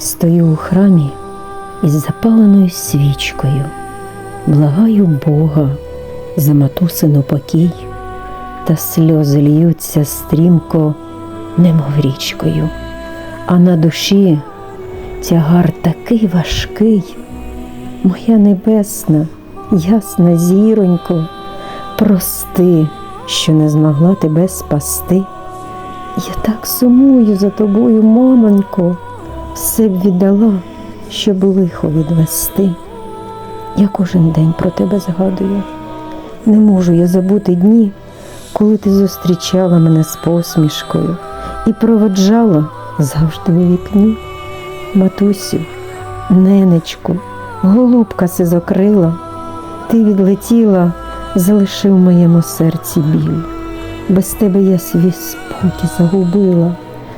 Стою у храмі із запаленою свічкою, благаю Бога за матусину покій, та сльози льються стрімко, немов річкою, а на душі тягар такий важкий, моя небесна, ясна зіронько, прости, що не змогла тебе спасти. Я так сумую за тобою, мамонько, все б віддала, щоб лихо відвести. Я кожен день про тебе згадую. Не можу я забути дні, коли ти зустрічала мене з посмішкою і проводжала завжди у вікні. Матусю, ненечку, голубка сизокрила, ти відлетіла, залишив моєму серці біль. Без тебе я свій спокій загубила,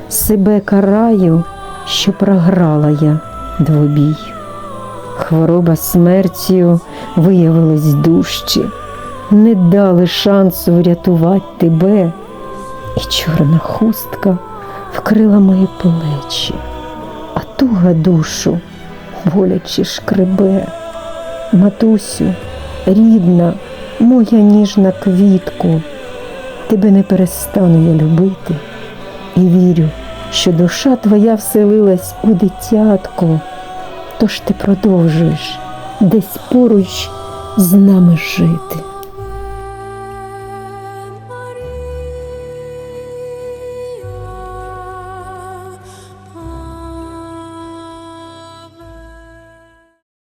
себе караю, що програла я двобій. Хвороба смертю виявилась дужче, не дали шансу врятувати тебе, і чорна хустка вкрила мої плечі, а туга душу боляче шкребе. Матусю, рідна, моя ніжна квітку, тебе не перестану я любити і вірю, що душа твоя вселилась у дитятко, тож ти продовжуєш десь поруч з нами жити.